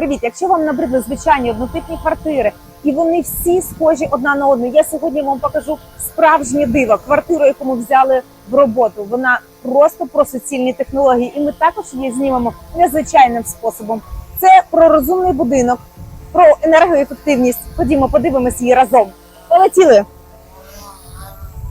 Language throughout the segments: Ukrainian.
Привіт! Якщо вам набридли звичайні однотипні квартири, і вони всі схожі одна на одну, я сьогодні вам покажу справжнє диво, квартиру, яку ми взяли в роботу. Вона просто про суцільні технології, і ми також її знімемо незвичайним способом. Це про розумний будинок, про енергоефективність. Ходімо, подивимось її разом. Полетіли!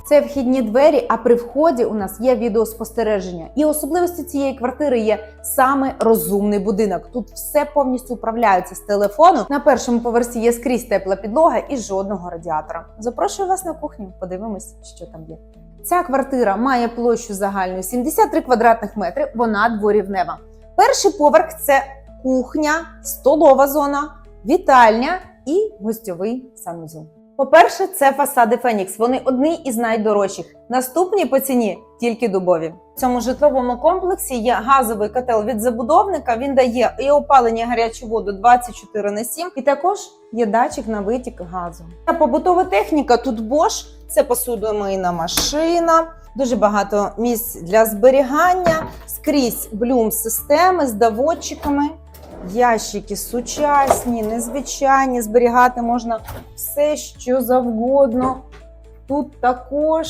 Це вхідні двері, а при вході у нас є відеоспостереження. І особливістю цієї квартири є саме розумний будинок. Тут все повністю управляється з телефону. На першому поверсі є скрізь тепла підлога і жодного радіатора. Запрошую вас на кухню. Подивимось, що там є. Ця квартира має площу загальну 73 квадратних метри. Вона дворівнева. Перший поверх це кухня, столова зона, вітальня і гостьовий санузел. По-перше, це фасади Фенікс. Вони одні із найдорожчих. Наступні по ціні тільки дубові. В цьому житловому комплексі є газовий котел від забудовника. Він дає і опалення гарячу воду 24 на 7, і також є датчик на витік газу. Та побутова техніка тут Bosch, це посудомийна машина. Дуже багато місць для зберігання, скрізь блюм системи з доводчиками. Ящики сучасні, незвичайні, зберігати можна все, що завгодно. Тут також.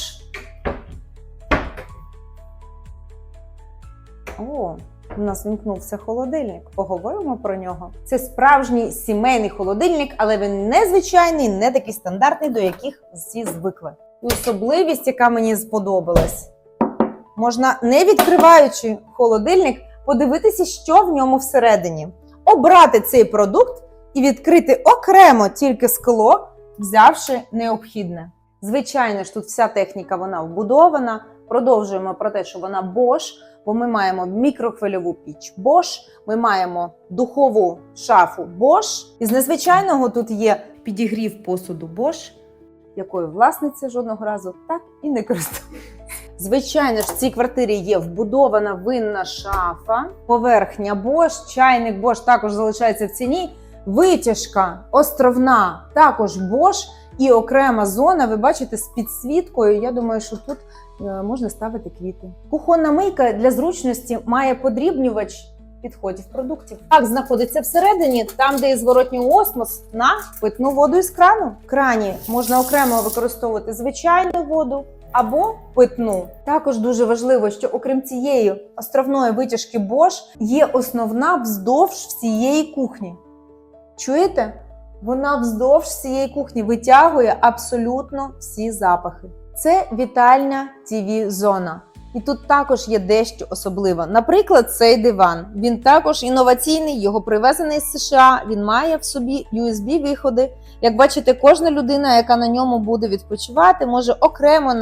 О, у нас вимкнувся холодильник. Поговоримо про нього. Це справжній сімейний холодильник, але він не звичайний, не такий стандартний, до яких всі звикли. І особливість, яка мені сподобалась, можна, не відкриваючи холодильник, подивитися, що в ньому всередині, обрати цей продукт і відкрити окремо тільки скло, взявши необхідне. Звичайно ж, тут вся техніка вона вбудована. Продовжуємо про те, що вона Bosch, бо ми маємо мікрохвильову піч Bosch, ми маємо духову шафу Bosch. Із незвичайного тут є підігрів посуду Bosch, якою власниця жодного разу так і не користується. Звичайно ж, в цій квартирі є вбудована винна шафа, поверхня Bosch, чайник Bosch також залишається в ціні. Витяжка островна також Bosch і окрема зона. Ви бачите з підсвіткою. Я думаю, що тут е, можна ставити квіти. Кухонна мийка для зручності має подрібнювач підходів продуктів. Так знаходиться всередині, там, де є зворотній осмос на питну воду із крану. В крані можна окремо використовувати звичайну воду або питну. Також дуже важливо, що окрім цієї островної витяжки Bosch є основна вздовж всієї кухні. Чуєте? Вона вздовж всієї кухні витягує абсолютно всі запахи. Це вітальня tv зона І тут також є дещо особливе. Наприклад, цей диван. Він також інноваційний, його привезений з США. Він має в собі USB-виходи. Як бачите, кожна людина, яка на ньому буде відпочивати, може окремо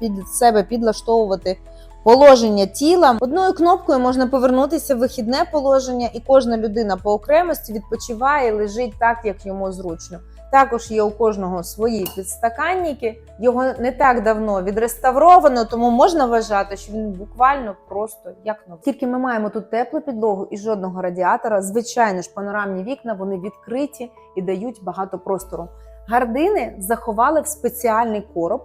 під себе підлаштовувати положення тіла. Одною кнопкою можна повернутися в вихідне положення, і кожна людина по окремості відпочиває, лежить так, як йому зручно. Також є у кожного свої підстаканники. Його не так давно відреставровано, тому можна вважати, що він буквально просто як новий. Тільки ми маємо тут теплу підлогу і жодного радіатора. Звичайно ж, панорамні вікна вони відкриті і дають багато простору. Гардини заховали в спеціальний короб.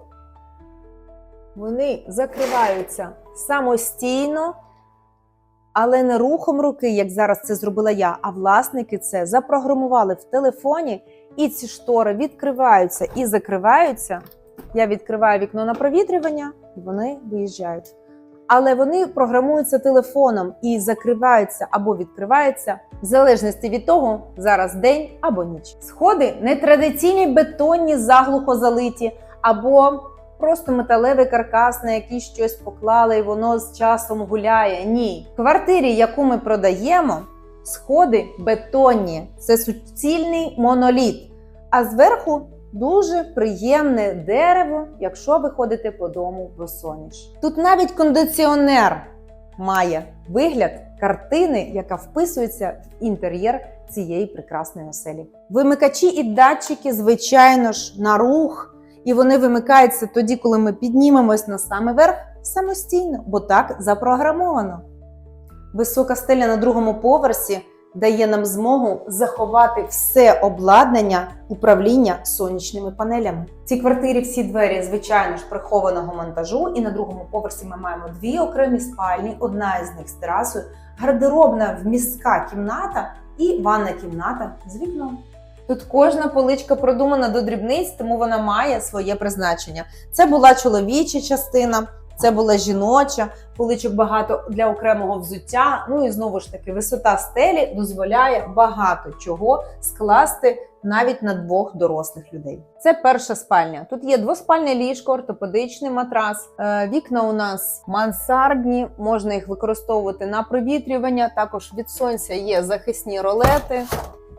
Вони закриваються самостійно, але не рухом руки, як зараз це зробила я. А власники це запрограмували в телефоні, і ці штори відкриваються і закриваються. Я відкриваю вікно на провітрювання, і вони виїжджають. Але вони програмуються телефоном і закриваються або відкриваються в залежності від того, зараз день або ніч. Сходи не традиційні бетонні, заглухо залиті, або просто металевий каркас, на який щось поклали, і воно з часом гуляє. Ні. В квартирі, яку ми продаємо, сходи бетонні, це суцільний моноліт. А зверху дуже приємне дерево, якщо ви ходите по дому босоніж. Тут навіть кондиціонер має вигляд картини, яка вписується в інтер'єр цієї прекрасної оселі. Вимикачі і датчики, звичайно ж, на рух, і вони вимикаються тоді, коли ми піднімемось на саме верх самостійно, бо так запрограмовано. Висока стеля на другому поверсі дає нам змогу заховати все обладнання управління сонячними панелями. В цій квартирі всі двері, звичайно ж, прихованого монтажу, і на другому поверсі ми маємо дві окремі спальні, одна із них з терасою, гардеробна вмістка кімната і ванна кімната з вікном. Тут кожна поличка продумана до дрібниць, тому вона має своє призначення. Це була чоловіча частина, це була жіноча, поличок багато для окремого взуття. Ну і знову ж таки, висота стелі дозволяє багато чого скласти навіть на двох дорослих людей. Це перша спальня. Тут є двоспальне ліжко, ортопедичний матрас. Е, Вікна у нас мансардні, можна їх використовувати на провітрювання. Також від сонця є захисні ролети.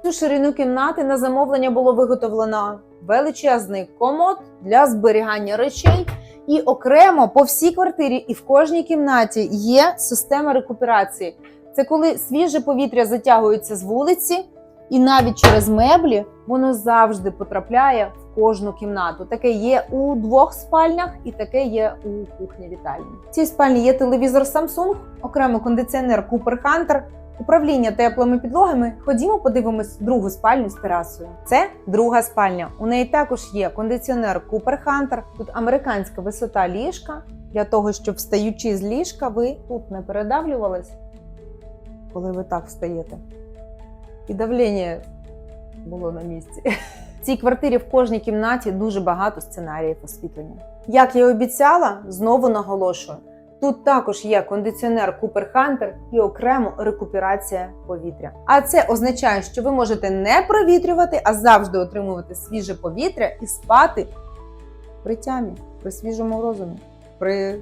Цю ширину кімнати на замовлення було виготовлено величезний комод для зберігання речей. І окремо по всій квартирі і в кожній кімнаті є система рекуперації. Це коли свіже повітря затягується з вулиці, і навіть через меблі воно завжди потрапляє в кожну кімнату. Таке є у двох спальнях, і таке є у кухні вітальні. В цій спальні є телевізор Samsung, окремо кондиціонер Cooper Hunter, управління теплими підлогами. Ходімо, подивимось другу спальню з терасою. Це друга спальня. У неї також є кондиціонер Cooper Hunter. Тут американська висота ліжка для того, щоб встаючи з ліжка, ви тут не передавлювались, коли ви так встаєте. І давлення було на місці. В цій квартирі в кожній кімнаті дуже багато сценаріїв освітлення. Як я і обіцяла, знову наголошую. Тут також є кондиціонер Cooper Hunter і окремо рекуперація повітря. А це означає, що ви можете не провітрювати, а завжди отримувати свіже повітря і спати при тямі, при свіжому розумі, при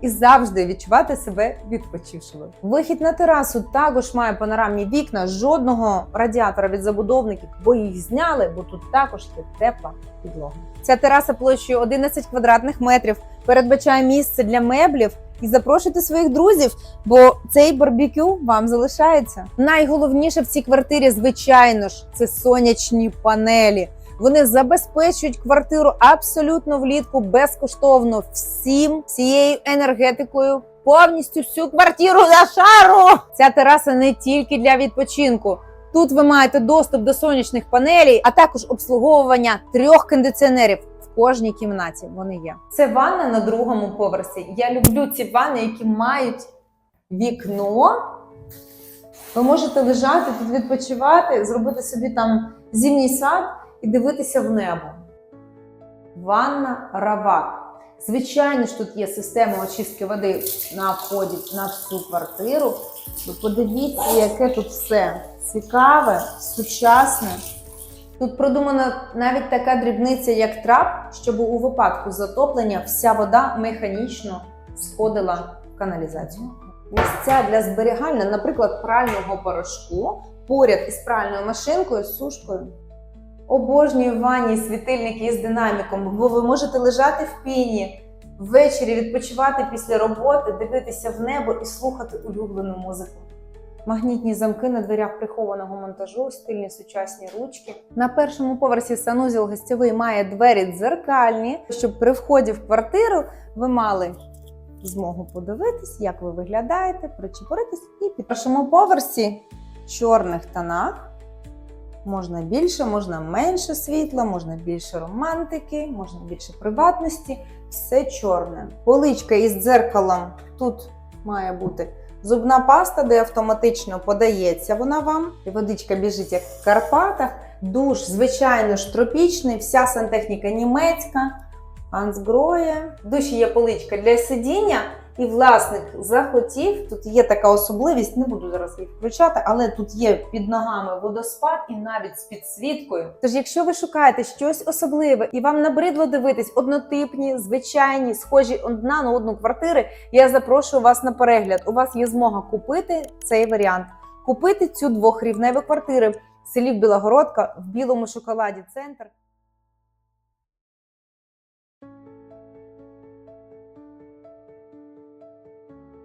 і завжди відчувати себе відпочившими. Вихід на терасу також має панорамні вікна, жодного радіатора від забудовників, бо їх зняли, бо тут також є тепла підлога. Ця тераса площею 11 квадратних метрів передбачає місце для меблів. І запрошуйте своїх друзів, бо цей барбекю вам залишається. Найголовніше в цій квартирі, звичайно ж, це сонячні панелі. Вони забезпечують квартиру абсолютно влітку безкоштовно всім всією енергетикою, повністю всю квартиру за шару. Ця тераса не тільки для відпочинку. Тут ви маєте доступ до сонячних панелей, а також обслуговування трьох кондиціонерів. Кожній кімнаті вони є. Це ванна на другому поверсі. Я люблю ці ванни, які мають вікно. Ви можете лежати тут відпочивати, зробити собі там зимній сад і дивитися в небо. Ванна Равак. Звичайно ж, тут є система очистки води на вході на всю квартиру. Ви подивіться, яке тут все цікаве, сучасне. Тут продумана навіть така дрібниця, як трап, щоб у випадку затоплення вся вода механічно сходила в каналізацію. Місця для зберігання, наприклад, прального порошку поряд із пральною машинкою, сушкою. Обожнюю в ванні світильники із динаміком, бо ви можете лежати в піні, ввечері відпочивати після роботи, дивитися в небо і слухати улюблену музику. Магнітні замки на дверях прихованого монтажу, стильні сучасні ручки. На першому поверсі санузел гостєвий має двері дзеркальні, щоб при вході в квартиру ви мали змогу подивитись, як ви виглядаєте, причепуритись. І під першому поверсі чорних тонах можна більше, можна менше світла, можна більше романтики, можна більше приватності. Все чорне. Поличка із дзеркалом тут має бути. Зубна паста, де автоматично подається вона вам. І водичка біжить як в Карпатах. Душ, звичайно ж, тропічний, вся сантехніка німецька. Ансгроє. В душі є поличка для сидіння, і власник захотів. Тут є така особливість, не буду зараз їх включати, але тут є під ногами водоспад і навіть з підсвіткою. Тож, якщо ви шукаєте щось особливе і вам набридло дивитись однотипні, звичайні, схожі одна на одну квартири, я запрошую вас на перегляд. У вас є змога купити цей варіант, купити цю двохрівневу квартиру в селі Білогородка в білому шоколаді. Центр.